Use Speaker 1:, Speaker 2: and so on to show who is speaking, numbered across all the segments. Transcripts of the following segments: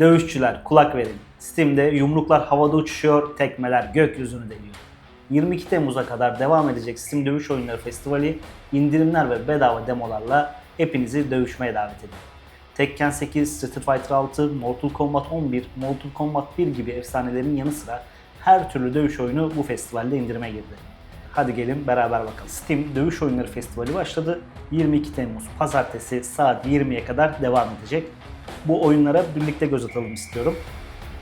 Speaker 1: Dövüşçüler kulak verin. Steam'de yumruklar havada uçuşuyor, tekmeler gökyüzünü deliyor. 22 Temmuz'a kadar devam edecek Steam Dövüş Oyunları Festivali indirimler ve bedava demolarla hepinizi dövüşmeye davet ediyor. Tekken 8, Street Fighter 6, Mortal Kombat 11, Mortal Kombat 1 gibi efsanelerin yanı sıra her türlü dövüş oyunu bu festivalde indirime girdi. Hadi gelin beraber bakalım. Steam Dövüş Oyunları Festivali başladı. 22 Temmuz Pazartesi saat 20'ye kadar devam edecek. Bu oyunlara birlikte göz atalım istiyorum.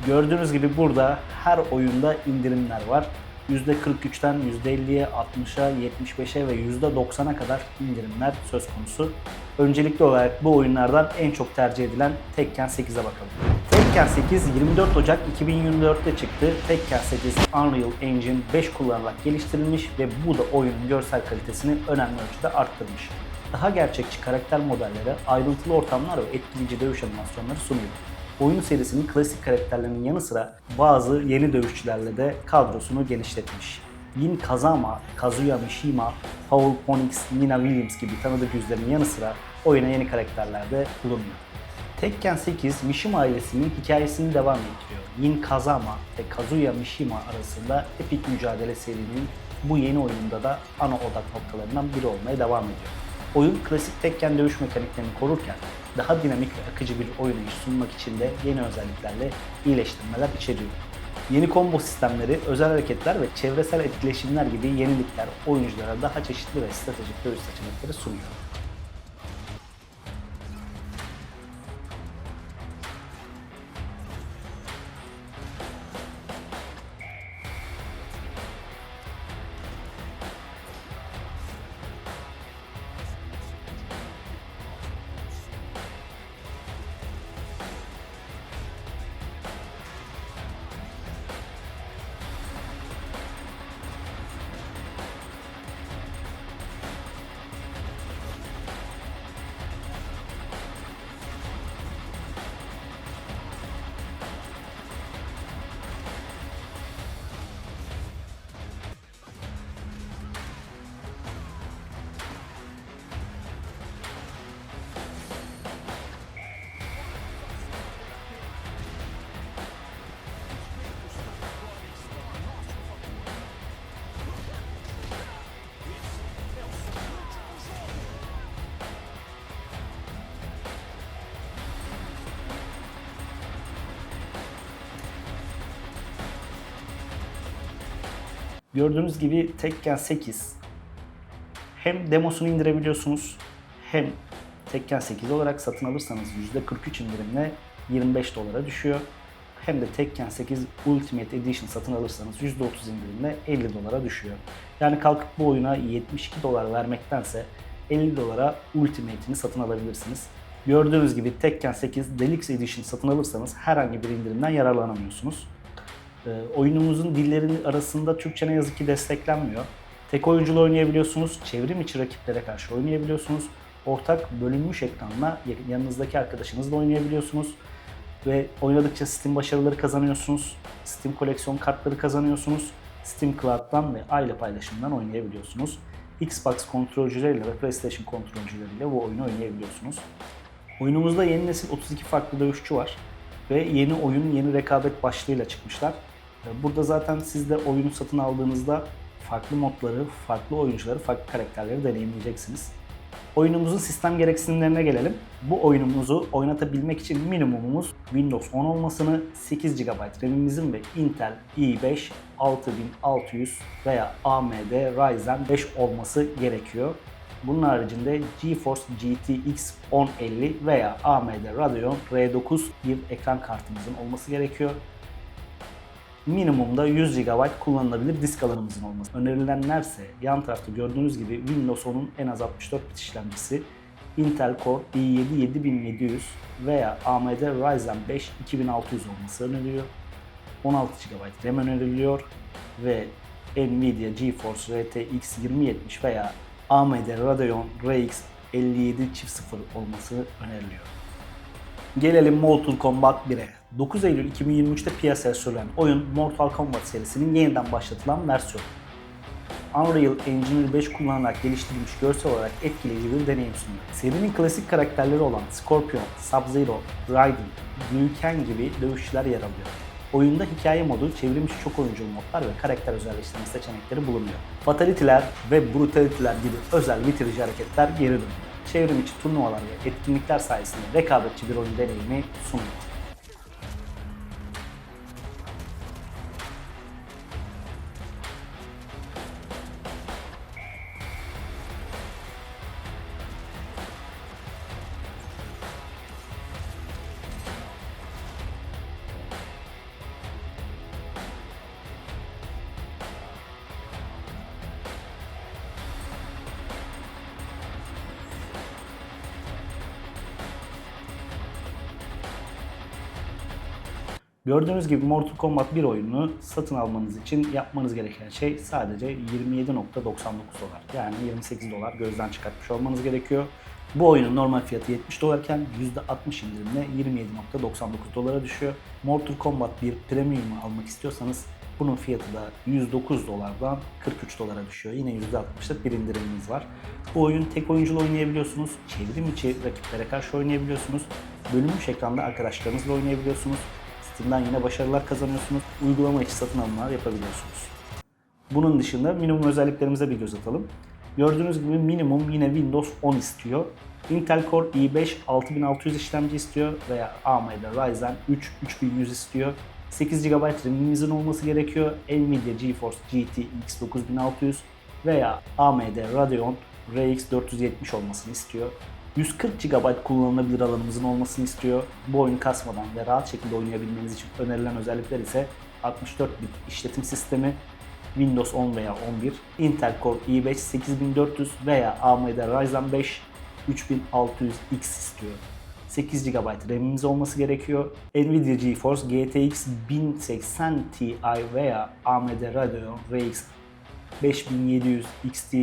Speaker 1: Gördüğünüz gibi burada her oyunda indirimler var. %43'ten %50'ye, 60'a, 75'e ve %90'a kadar indirimler söz konusu. Öncelikli olarak bu oyunlardan en çok tercih edilen Tekken 8'e bakalım. Tekken 8 24 Ocak 2024'te çıktı. Tekken 8 Unreal Engine 5 kullanılarak geliştirilmiş ve bu da oyunun görsel kalitesini önemli ölçüde arttırmış. Daha gerçekçi karakter modelleri, ayrıntılı ortamlar ve etkileyici dövüş animasyonları sunuyor. Oyun serisinin klasik karakterlerinin yanı sıra bazı yeni dövüşçülerle de kadrosunu genişletmiş. Yin Kazama, Kazuya Mishima, Paul Phoenix, Nina Williams gibi tanıdık yüzlerin yanı sıra oyuna yeni karakterler de bulunuyor. Tekken 8 Mishima ailesinin hikayesini devam ettiriyor. Yin Kazama ve Kazuya Mishima arasında epik mücadele serinin bu yeni oyunda da ana odak noktalarından biri olmaya devam ediyor. Oyun klasik Tekken dövüş mekaniklerini korurken daha dinamik ve akıcı bir oynayış sunmak için de yeni özelliklerle iyileştirmeler içeriyor. Yeni combo sistemleri, özel hareketler ve çevresel etkileşimler gibi yenilikler oyunculara daha çeşitli ve stratejik dövüş seçenekleri sunuyor. Gördüğünüz gibi Tekken 8 hem demosunu indirebiliyorsunuz hem Tekken 8 olarak satın alırsanız %43 indirimle 25 dolara düşüyor. Hem de Tekken 8 Ultimate Edition satın alırsanız %30 indirimle 50 dolara düşüyor. Yani kalkıp bu oyuna 72 dolar vermektense 50 dolara Ultimate'ini satın alabilirsiniz. Gördüğünüz gibi Tekken 8 Deluxe Edition satın alırsanız herhangi bir indirimden yararlanamıyorsunuz. Ee, oyunumuzun dilleri arasında Türkçe ne yazık ki desteklenmiyor. Tek oyunculu oynayabiliyorsunuz, çevrim içi rakiplere karşı oynayabiliyorsunuz. Ortak bölünmüş ekranla yanınızdaki arkadaşınızla oynayabiliyorsunuz. Ve oynadıkça Steam başarıları kazanıyorsunuz. Steam koleksiyon kartları kazanıyorsunuz. Steam Cloud'dan ve aile paylaşımından oynayabiliyorsunuz. Xbox kontrolcüleriyle ve PlayStation kontrolcüleriyle bu oyunu oynayabiliyorsunuz. Oyunumuzda yeni nesil 32 farklı dövüşçü var ve yeni oyun, yeni rekabet başlığıyla çıkmışlar. Ee, Burada zaten siz de oyunu satın aldığınızda farklı modları, farklı oyuncuları, farklı karakterleri deneyimleyeceksiniz. Oyunumuzun sistem gereksinimlerine gelelim. Bu oyunumuzu oynatabilmek için minimumumuz Windows 10 olmasını, 8 GB RAM'imizin ve Intel i5 6600 veya AMD Ryzen 5 olması gerekiyor. Bunun haricinde GeForce GTX 1050 veya AMD Radeon R9 bir ekran kartımızın olması gerekiyor. Minimumda 100 GB kullanılabilir disk alanımızın olması. Önerilenlerse yan tarafta gördüğünüz gibi Windows 10'un en az 64 bit işlemcisi, Intel Core i7 7700 veya AMD Ryzen 5 2600 olması öneriliyor. 16 GB RAM öneriliyor ve Nvidia GeForce RTX 2070 veya AMD Radeon RX 57 çift 0 olması öneriliyor. Gelelim Mortal Kombat 1'e. 9 Eylül 2023'te piyasaya sürülen oyun Mortal Kombat serisinin yeniden başlatılan versiyonu. Unreal Engine 5 kullanarak geliştirilmiş görsel olarak etkileyici bir deneyim sunuyor. Serinin klasik karakterleri olan Scorpion, Sub-Zero, Raiden, Liu Kang gibi dövüşçüler yer alıyor. Oyunda hikaye modu, çevrilmiş çok oyunculu modlar ve karakter özelleştirme seçenekleri bulunuyor. Fatality'ler ve Brutality'ler gibi özel bitirici hareketler geri dönüyor. Çevrim içi turnuvalar ve etkinlikler sayesinde rekabetçi bir oyun deneyimi sunuyor. Gördüğünüz gibi Mortal Kombat 1 oyununu satın almanız için yapmanız gereken şey sadece 27.99 dolar. Yani 28 dolar gözden çıkartmış olmanız gerekiyor. Bu oyunun normal fiyatı 70 dolarken %60 indirimle 27.99 dolara düşüyor. Mortal Kombat 1 Premium'u almak istiyorsanız bunun fiyatı da 109 dolardan 43 dolara düşüyor. Yine %60'lık bir indirimimiz var. Bu oyun tek oyunculu oynayabiliyorsunuz. Çevrim içi rakiplere karşı oynayabiliyorsunuz. Bölünmüş ekranda arkadaşlarınızla oynayabiliyorsunuz. Steam'den yine başarılar kazanıyorsunuz. Uygulama içi satın alımlar yapabiliyorsunuz. Bunun dışında minimum özelliklerimize bir göz atalım. Gördüğünüz gibi minimum yine Windows 10 istiyor. Intel Core i5 6600 işlemci istiyor veya AMD Ryzen 3 3100 istiyor. 8 GB RAM'imizin olması gerekiyor. Nvidia GeForce GTX 9600 veya AMD Radeon RX 470 olmasını istiyor. 140 GB kullanılabilir alanımızın olmasını istiyor. Bu oyunu kasmadan ve rahat şekilde oynayabilmeniz için önerilen özellikler ise 64 bit işletim sistemi, Windows 10 veya 11, Intel Core i5 8400 veya AMD Ryzen 5 3600X istiyor. 8 GB RAM'imiz olması gerekiyor. Nvidia GeForce GTX 1080 Ti veya AMD Radeon RX 5700 XT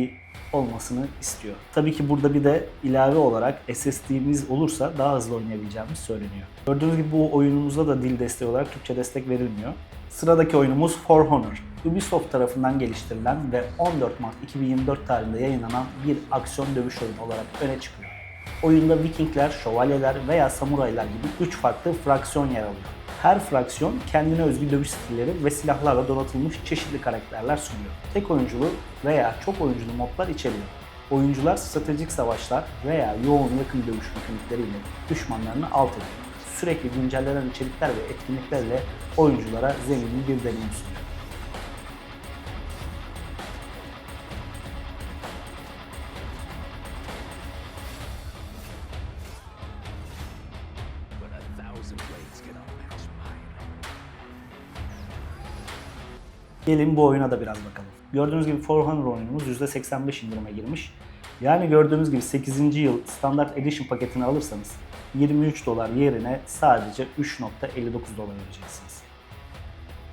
Speaker 1: olmasını istiyor. Tabii ki burada bir de ilave olarak SSD'miz olursa daha hızlı oynayabileceğimiz söyleniyor. Gördüğünüz gibi bu oyunumuzda da dil desteği olarak Türkçe destek verilmiyor. Sıradaki oyunumuz For Honor. Ubisoft tarafından geliştirilen ve 14 Mart 2024 tarihinde yayınlanan bir aksiyon dövüş oyunu olarak öne çıkıyor. Oyunda Vikingler, şövalyeler veya samuraylar gibi 3 farklı fraksiyon yer alıyor. Her fraksiyon kendine özgü dövüş stilleri ve silahlarla donatılmış çeşitli karakterler sunuyor. Tek oyunculu veya çok oyunculu modlar içeriyor. Oyuncular stratejik savaşlar veya yoğun yakın dövüş mekanikleriyle düşmanlarını alt ediyor. Sürekli güncellenen içerikler ve etkinliklerle oyunculara zengin bir deneyim sunuyor. Gelin bu oyuna da biraz bakalım. Gördüğünüz gibi For Honor oyunumuz %85 indirime girmiş. Yani gördüğünüz gibi 8. yıl Standard Edition paketini alırsanız 23 dolar yerine sadece 3.59 dolar ödeyeceksiniz.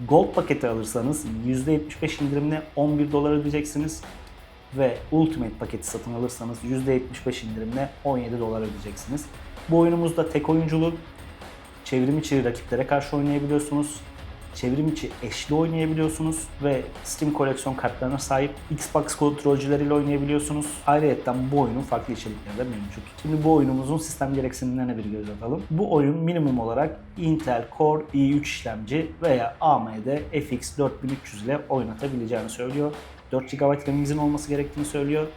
Speaker 1: Gold paketi alırsanız %75 indirimle 11 dolar ödeyeceksiniz. Ve Ultimate paketi satın alırsanız %75 indirimle 17 dolar ödeyeceksiniz. Bu oyunumuzda tek oyunculu, çevrim içi rakiplere karşı oynayabiliyorsunuz. Çevrim içi eşli oynayabiliyorsunuz ve Steam koleksiyon kartlarına sahip Xbox kontrolcüleriyle oynayabiliyorsunuz. Ayrıca bu oyunun farklı içerikleri de mevcut. Şimdi bu oyunumuzun sistem gereksinimlerine bir göz atalım. Bu oyun minimum olarak Intel Core i3 işlemci veya AMD FX 4300 ile oynatabileceğini söylüyor. 4 GB RAM'imizin olması gerektiğini söylüyor.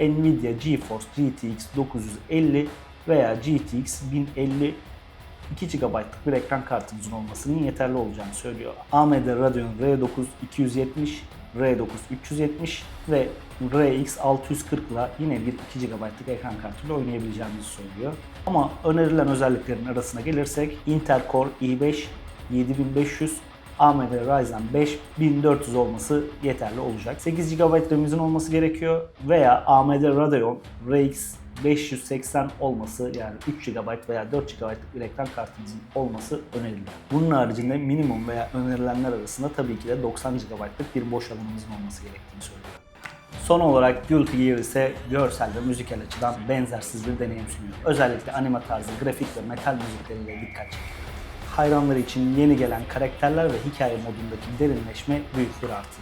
Speaker 1: Nvidia GeForce GTX 950 veya GTX 1050 2 GB'lık bir ekran kartımızın olmasının yeterli olacağını söylüyor. AMD Radeon R9 270, R9 370 ve RX 640 ile yine bir 2 GB'lık ekran kartıyla oynayabileceğimizi söylüyor. Ama önerilen özelliklerin arasına gelirsek Intel Core i5 7500 AMD Ryzen 5 1400 olması yeterli olacak. 8 GB RAM'imizin olması gerekiyor veya AMD Radeon RX 580 olması yani 3 GB veya 4 GB'lık bir ekran kartımızın olması öneriliyor. Bunun haricinde minimum veya önerilenler arasında tabii ki de 90 GB'lık bir boş alanımızın olması gerektiğini söylüyor. Son olarak Guilty Gear ise görsel ve müzikal açıdan benzersiz bir deneyim sunuyor. Özellikle anime tarzı grafik ve metal müzikleriyle dikkat çekiyor. Hayranları için yeni gelen karakterler ve hikaye modundaki derinleşme büyük bir artı.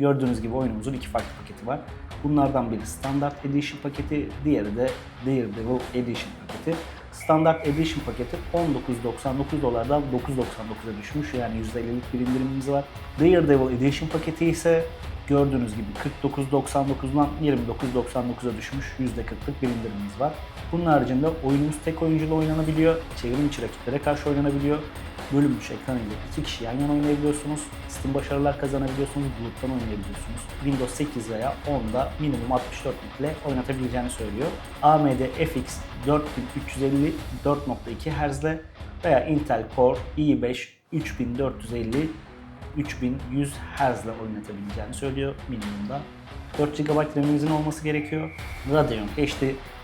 Speaker 1: Gördüğünüz gibi oyunumuzun iki farklı paketi var. Bunlardan biri Standard Edition paketi, diğeri de Daredevil Edition paketi. Standard Edition paketi 19.99 dolardan 9.99'a düşmüş. Yani %50'lik bir indirimimiz var. Daredevil Edition paketi ise gördüğünüz gibi 49.99'dan 29.99'a düşmüş. %40'lık bir indirimimiz var. Bunun haricinde oyunumuz tek oyuncuyla oynanabiliyor. Çevrim içi rakiplere karşı oynanabiliyor. Bölünmüş ekranıyla iki kişi yan yana oynayabiliyorsunuz. Steam başarılar kazanabiliyorsunuz. Buluttan oynayabiliyorsunuz. Windows 8 veya 10'da minimum 64 bit ile oynatabileceğini söylüyor. AMD FX 4350 4.2 Hz ile veya Intel Core i5 3450 3100 Hz ile oynatabileceğini söylüyor minimumda. 4 GB RAM'inizin olması gerekiyor. Radeon HD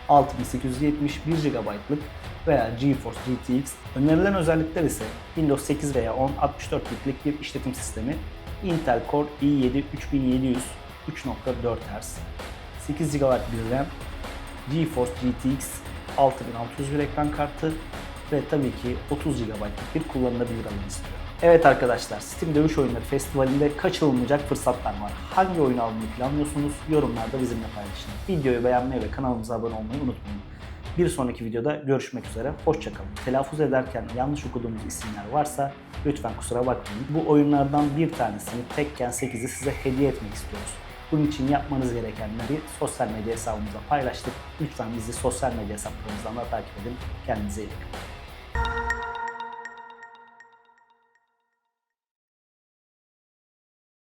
Speaker 1: 6870 1 GB'lık veya GeForce GTX. Önerilen özellikler ise Windows 8 veya 10 64 bitlik bir işletim sistemi, Intel Core i7 3700 3.4 Hz, 8 GB bir RAM, GeForce GTX 6600 bir ekran kartı ve tabii ki 30 GB'lık bir kullanılabilir alan istiyor. Evet arkadaşlar, Steam Dövüş Oyunları Festivali'nde kaçırılmayacak fırsatlar var. Hangi oyunu almayı planlıyorsunuz? Yorumlarda bizimle paylaşın. Videoyu beğenmeyi ve kanalımıza abone olmayı unutmayın. Bir sonraki videoda görüşmek üzere. Hoşçakalın. Telaffuz ederken yanlış okuduğumuz isimler varsa lütfen kusura bakmayın. Bu oyunlardan bir tanesini Tekken 8'i size hediye etmek istiyoruz. Bunun için yapmanız gerekenleri sosyal medya hesabımıza paylaştık. Lütfen bizi sosyal medya hesaplarımızdan da takip edin. Kendinize iyi bakın.